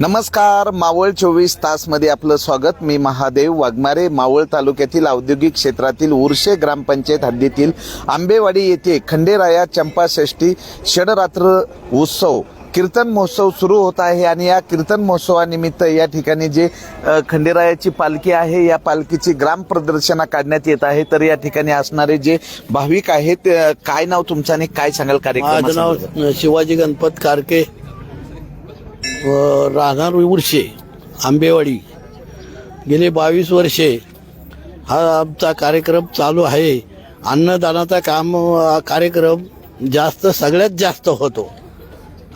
नमस्कार मावळ चोवीस तासमध्ये आपलं स्वागत. मी महादेव वाघमारे मावळ तालुक्यातील औद्योगिक क्षेत्रातील उर्शे ग्रामपंचायत हद्दीतील आंबेवाडी येथे खंडेराया चंपाषष्ठी षडरात्र उत्सव कीर्तन महोत्सव सुरू होत आहे आणि या कीर्तन महोत्सवानिमित्त या ठिकाणी जे खंडेरायाची पालखी आहे या पालखीची ग्राम प्रदर्शना काढण्यात येत आहे. तर या ठिकाणी असणारे जे भाविक आहेत काय नाव तुमचं आणि काय सांगाल माझं नाव कार्यक्रम शिवाजी गणपत कारके. राहणार उर्शे आंबेवाडी. गेले बावीस वर्षे हा आमचा कार्यक्रम चालू आहे. अन्नदानाचा काम कार्यक्रम जास्त सगळ्यात जास्त होतो.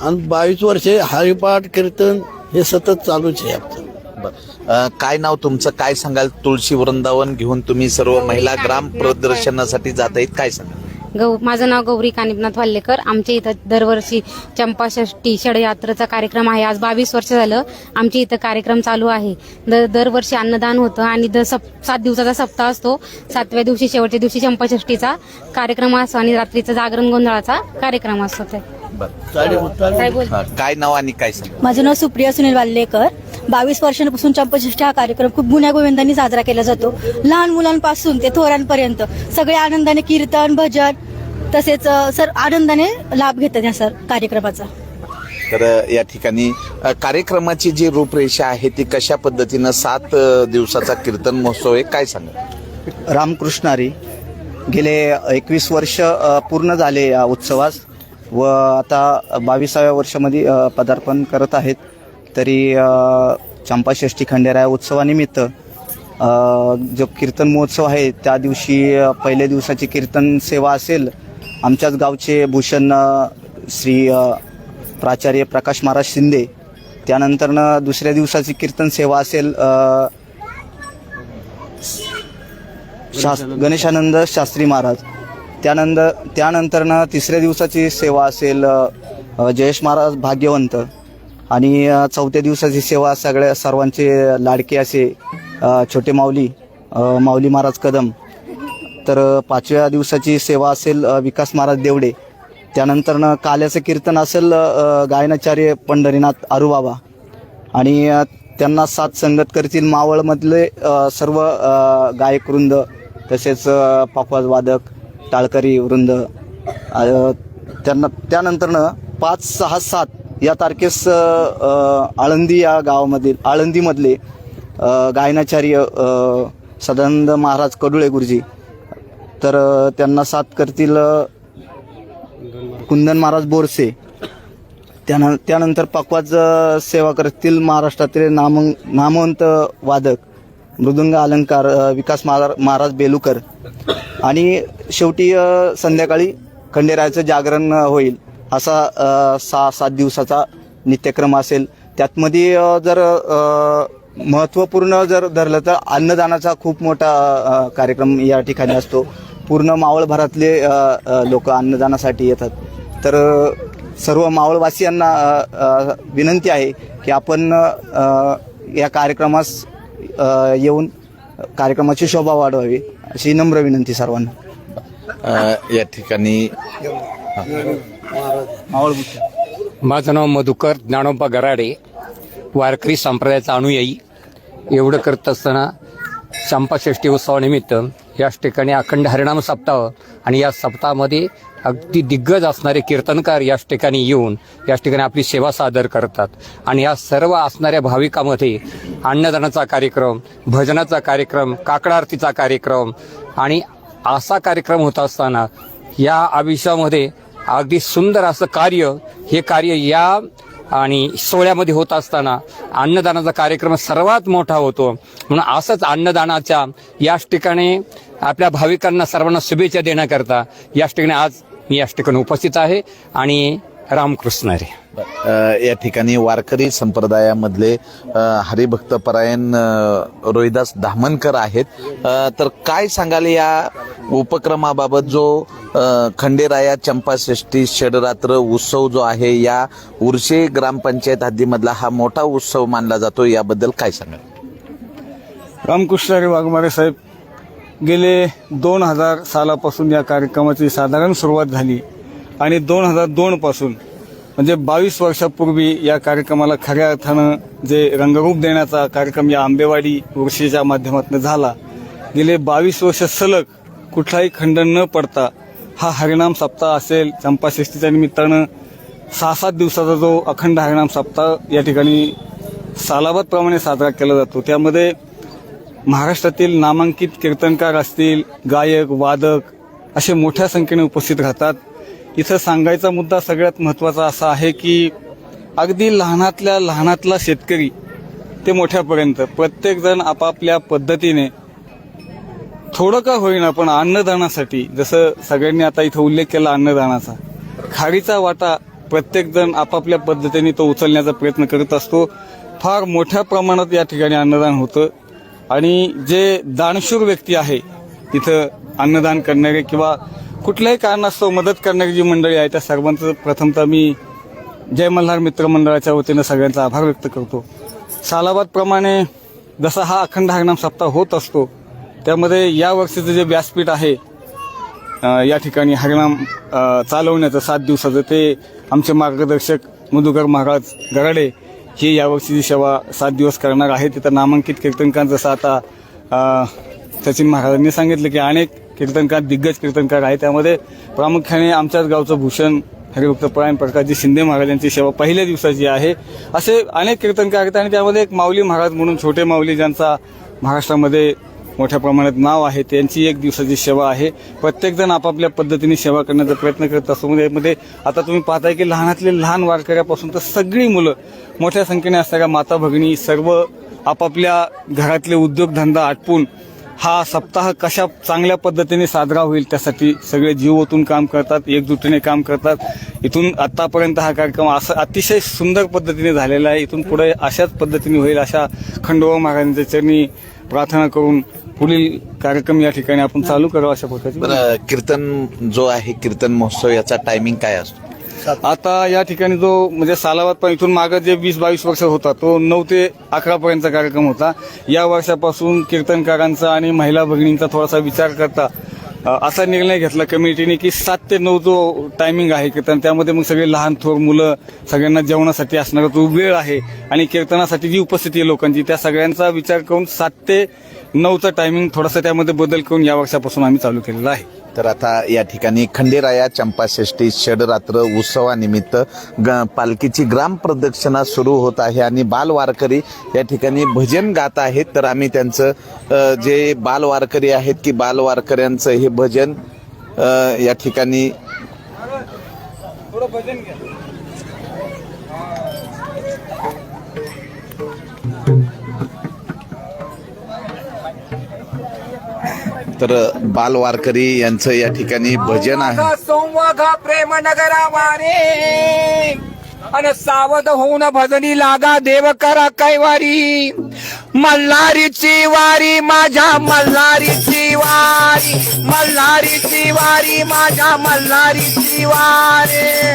आणि बावीस वर्षे हरिपाठ कीर्तन हे सतत चालूच आहे आमचं. काय नाव तुमचं? काय सांगाल? तुळशी वृंदावन घेऊन तुम्ही सर्व महिला ग्राम प्रदर्शनासाठी जात आहेत काय सांगाल? गौ माझं नाव गौरी कानिपनाथ वाल्लेकर आमच्या इथं दरवर्षी चंपाषष्ठी षडयात्रेचा कार्यक्रम आहे. आज बावीस वर्ष झालं आमच्या इथं कार्यक्रम चालू आहे. दर दरवर्षी अन्नदान होतं आणि दर सप सात दिवसाचा सप्ताह असतो. सातव्या दिवशी शेवटच्या दिवशी चंपाषष्ठीचा कार्यक्रम असतो आणि रात्रीचा जागरण गोंधळाचा कार्यक्रम असतो ते. काय नाव आणि काय माझं नाव सुप्रिया सुनील वाल्लेकर बावीस वर्षांपासून चंपषष्ठी हा कार्यक्रम खूप गुण्या गोविंदांनी साजरा केला जातो. लहान मुलांपासून ते थोरांपर्यंत सगळे आनंदाने कीर्तन भजन तसेच सर आनंदाने लाभ घेतात या सर कार्यक्रमाचा. तर या ठिकाणी कार्यक्रमाची जी रूपरेषा आहे ती कशा पद्धतीनं सात दिवसाचा कीर्तन महोत्सव आहे काय सांगाल? रामकृष्णारी. गेले एकवीस वर्ष पूर्ण झाले या उत्सवास व आता बावीसाव्या वर्षामध्ये पदार्पण करत आहेत. तरी चंपाषष्ठी खंडेराया उत्सवानिमित्त जो कीर्तन महोत्सव आहे त्या दिवशी पहिल्या दिवसाची कीर्तन सेवा असेल आमच्याच गावचे भूषण श्री प्राचार्य प्रकाश महाराज शिंदे त्यानंतरनं दुसऱ्या दिवसाची कीर्तन सेवा असेल शास गणेशानंद शास्त्री महाराज. त्यानंतर त्यानंतरनं तिसऱ्या दिवसाची सेवा असेल जयेश महाराज भाग्यवंत. आणि चौथ्या दिवसाची सेवा सगळ्या सर्वांचे लाडके असे छोटे माऊली माऊली महाराज कदम. तर पाचव्या दिवसाची सेवा असेल विकास महाराज देवडे. त्यानंतरनं काल्याचं कीर्तन असेल गायनाचार्य पंढरीनाथ आरुबाबा. आणि त्यांना साथ संगत करतील मावळमधले सर्व गायक वृंद तसेच पापवाज वादक टाळकरी वृंद. त्यांना त्यानंतरनं पाच सहा सात या तारखेस आळंदी या गावामधील आळंदीमधले गायनाचार्य सदानंद महाराज कडुळे गुरुजी. तर त्यांना साथ करतील कुंदन महाराज बोरसे. त्यान त्यानंतर पक्वाज सेवा करतील महाराष्ट्रातील नाम नामवंत वादक मृदुंग अलंकार विकास महारा- महाराज बेलुकर. आणि शेवटी संध्याकाळी खंडेरायाचं जागरण होईल. असा सहा सात दिवसाचा नित्यक्रम असेल. त्यातमध्ये जर महत्त्वपूर्ण जर धरलं तर अन्नदानाचा खूप मोठा कार्यक्रम या ठिकाणी असतो. पूर्ण मावळभरातले लोक अन्नदानासाठी येतात. तर सर्व मावळवासियांना विनंती आहे की आपण या कार्यक्रमास येऊन कार्यक्रमाची शोभा वाढवावी अशी नम्र विनंती सर्वांना. या ठिकाणी माझं नाव मधुकर ज्ञानोबा गराडे. वारकरी संप्रदायाचा अनुयायी. एवढं करत असताना चंपाषष्ठी उत्सवानिमित्त याच ठिकाणी अखंड हरिणाम सप्ताह आणि या सप्ताहामध्ये अगदी दिग्गज असणारे कीर्तनकार याच ठिकाणी येऊन याच ठिकाणी आपली सेवा सादर करतात. आणि या सर्व असणाऱ्या भाविकामध्ये अन्नदानाचा कार्यक्रम भजनाचा कार्यक्रम काकडा आरतीचा कार्यक्रम आणि असा कार्यक्रम होत असताना या आयुष्यामध्ये अगदी सुंदर असं कार्य हे कार्य या आणि सोहळ्यामध्ये होत असताना अन्नदानाचा कार्यक्रम सर्वात मोठा होतो. म्हणून असंच अन्नदानाच्या याच ठिकाणी आपल्या भाविकांना सर्वांना शुभेच्छा देण्याकरता याच ठिकाणी आज मी याच ठिकाणी उपस्थित आहे आणि रामकृष्ण रे अ, या ठिकाणी वारकरी संप्रदायामधले अ, हरिभक्तपरायण अ, रोहिदास धामनकर आहेत. तर काय सांगाल या उपक्रमाबाबत जो खंडेराया चंपाषष्ठी षडरात्र उत्सव जो आहे या उर्शे ग्रामपंचायत हद्दीमधला हा मोठा उत्सव मानला जातो याबद्दल काय सांगाल? रामकृष्णारी वाघमारे साहेब गेले दोन हजार सालापासून या कार्यक्रमाची साधारण सुरुवात झाली. आणि दोन हजार दोनपासून म्हणजे बावीस वर्षापूर्वी या कार्यक्रमाला खऱ्या अर्थानं जे रंगरूप देण्याचा कार्यक्रम या आंबेवाडी उर्षेच्या माध्यमातून झाला गेले बावीस वर्ष सलग कुठलाही खंड न पडता हा हरिनाम सप्ताह असेल चंपाषष्ठीच्या निमित्तानं सहा सात दिवसाचा जो अखंड हरिनाम सप्ताह या ठिकाणी सालाबादप्रमाणे साजरा केला जातो. त्यामध्ये महाराष्ट्रातील नामांकित कीर्तनकार असतील गायक वादक असे मोठ्या संख्येने उपस्थित राहतात. इथं सांगायचा मुद्दा सगळ्यात महत्त्वाचा असा आहे की अगदी लहानातल्या लहानातला शेतकरी ते मोठ्यापर्यंत प्रत्येकजण आपापल्या पद्धतीने थोडं का होईना पण अन्नदानासाठी जसं सगळ्यांनी आता इथं उल्लेख केला अन्नदानाचा खारीचा वाटा प्रत्येकजण आपापल्या पद्धतीने तो उचलण्याचा प्रयत्न करत असतो. फार मोठ्या प्रमाणात या ठिकाणी अन्नदान होतं. आणि जे दानशूर व्यक्ती आहे तिथं अन्नदान करणारे किंवा कुठल्याही कारणास्तव मदत करणारी जी मंडळी आहे त्या सर्वांचं प्रथमतः मी जय मल्हार मित्र मंडळाच्या वतीनं सगळ्यांचा आभार व्यक्त करतो. सालाबादप्रमाणे जसा हा अखंड हरिनाम सप्ताह होत असतो त्यामध्ये या वर्षीचं जे व्यासपीठ आहे या ठिकाणी हरिनाम चालवण्याचं सात दिवसाचं ते आमचे मार्गदर्शक मधुकर महाराज गराडे हे यावर्षीची सेवा सात दिवस करणार आहे तिथं नामांकित कीर्तनकार जसं आता सचिन महाराजांनी सांगितलं की अनेक कीर्तनकार दिग्गज कीर्तनकार आहे त्यामध्ये प्रामुख्याने आमच्याच गावचं भूषण हरिभक्त परायण प्रकाशजी शिंदे महाराज यांची सेवा पहिल्या दिवसाची आहे. असे अनेक कीर्तनकार आहेत आणि त्यामध्ये एक माऊली महाराज म्हणून छोटे माऊली ज्यांचा महाराष्ट्रामध्ये मोठ्या प्रमाणात नाव आहे त्यांची एक दिवसाची सेवा आहे. प्रत्येकजण आपापल्या पद्धतीने सेवा करण्याचा प्रयत्न करत असतो. म्हणजे यामध्ये आता तुम्ही पाहताय की लहानातले लहान वारकऱ्यापासून तर सगळी मुलं मोठ्या संख्येने असणाऱ्या माता भगिनी सर्व आपापल्या घरातले उद्योगधंदा आटपून हा सप्ताह कशा चांगल्या पद्धतीने साजरा होईल त्यासाठी सगळे जीव ओतून काम करतात एकजुटीने काम करतात. इथून आतापर्यंत हा कार्यक्रम असा अतिशय सुंदर पद्धतीने झालेला आहे. इथून पुढे अशाच पद्धतीने होईल अशा खंडोबा महाराजांच्या चरणी प्रार्थना करून पुढील कार्यक्रम या ठिकाणी आपण चालू करावा अशा प्रकारचे कीर्तन जो आहे कीर्तन महोत्सव याचा टायमिंग काय असतो? आता या ठिकाणी जो म्हणजे सालावाद पण इथून मागं जे वीस बावीस वर्ष होता तो नऊ ते अकरा पर्यंतचा कार्यक्रम होता. या वर्षापासून कीर्तनकारांचा आणि महिला भगिनींचा थोडासा विचार करता असा निर्णय घेतला कमिटीने की सात ते नऊ जो टायमिंग आहे कीर्तन त्यामध्ये मग सगळे लहान थोर मुलं सगळ्यांना जेवणासाठी असणारा जो वेळ आहे आणि कीर्तनासाठी जी उपस्थिती आहे लोकांची त्या सगळ्यांचा विचार करून सात ते नऊचा टायमिंग थोडासा त्यामध्ये बदल करून या वर्षापासून आम्ही चालू केलेला आहे. तर आता या ठिकाणी खंडेराया चंपाषष्ठी षडरात्र उत्सवानिमित्त ग पालखीची ग्राम प्रदक्षिणा सुरू होत आहे आणि बालवारकरी या ठिकाणी भजन गात आहेत. तर आम्ही त्यांचं जे बालवारकरी आहेत की बालवारकऱ्यांचं हे भजन या ठिकाणी तर बाल वारकरी यांचं या ठिकाणी भजन आहे. संवाद प्रेम नगरावारे. अन सावध होऊन भजनी लागा देव करा कैवारी. मल्हारीची वारी माझ्या मल्हारीची वारी. मल्हारीची वारी माझ्या मल्हारीची वारी.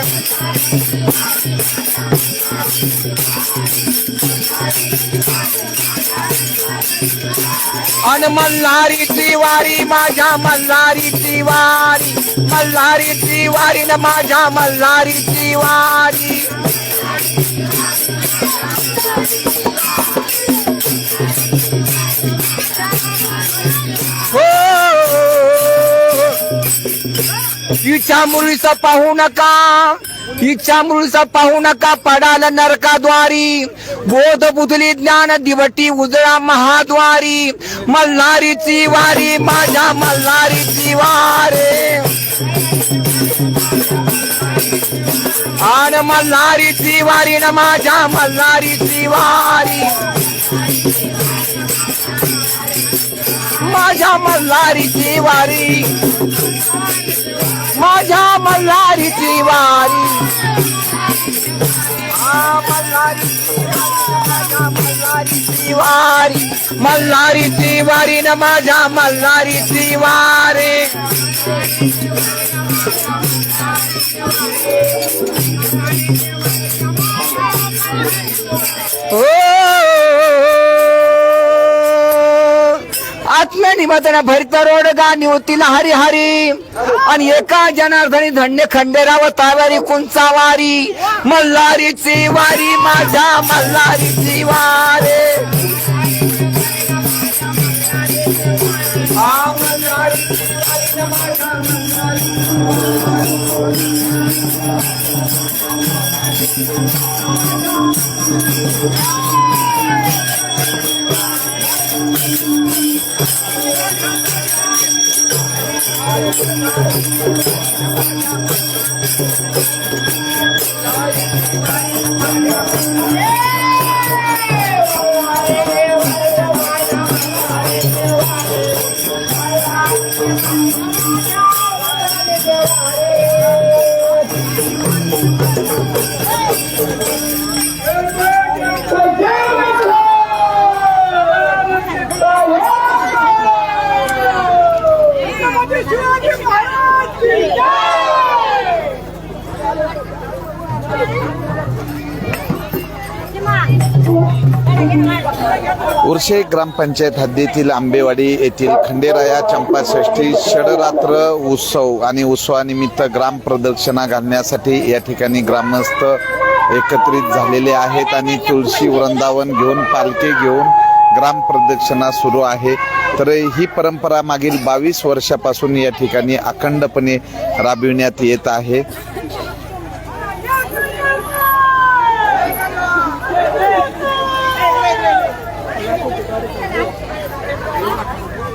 अन मल्हारीची वारी माझ्या मल्हारीची वारी. मल्हारीची वारी न माझ्या मल्हारीची वारी. इच्छा मुलीचा पाहू नका. इच्छा मुलीचा पाहू नका पडाल नरकाद्वारी. बोध बुधली ज्ञान दिवटी उजळा महाद्वारी. मल्हारीची वारी माझ्या मल्हारीची वारे. आन मल्हारीची वारी न माझ्या मल्हारीची वारी. माझ्या मल्हारीची वारी. माझ्या मल्हारीची वारी मल्हारीची वारी मल्हारीची वारी न माझ्या मल्हारीची वारी हो आत्म्याने भरित रोड गाणी होतील हरी हरी. आणि एका जनार्दनी धन्य खंडेराव तावारी कुंचावारी. मल्हारीची वारी माझ्या मल्हारीची वारे. आ उर्शे ग्रामपंचायत हद्दीतील आंबेवाडी येथील खंडेराया चंपाषष्ठी षडरात्र उत्सव आणि उत्सवानिमित्त ग्राम प्रदक्षिणा घालण्यासाठी या ठिकाणी ग्रामस्थ एकत्रित झालेले आहेत आणि तुळशी वृंदावन घेऊन पालखी घेऊन ग्राम प्रदक्षिणा सुरू आहे. तर ही परंपरा मागील बावीस वर्षापासून या ठिकाणी अखंडपणे राबविण्यात येत आहे.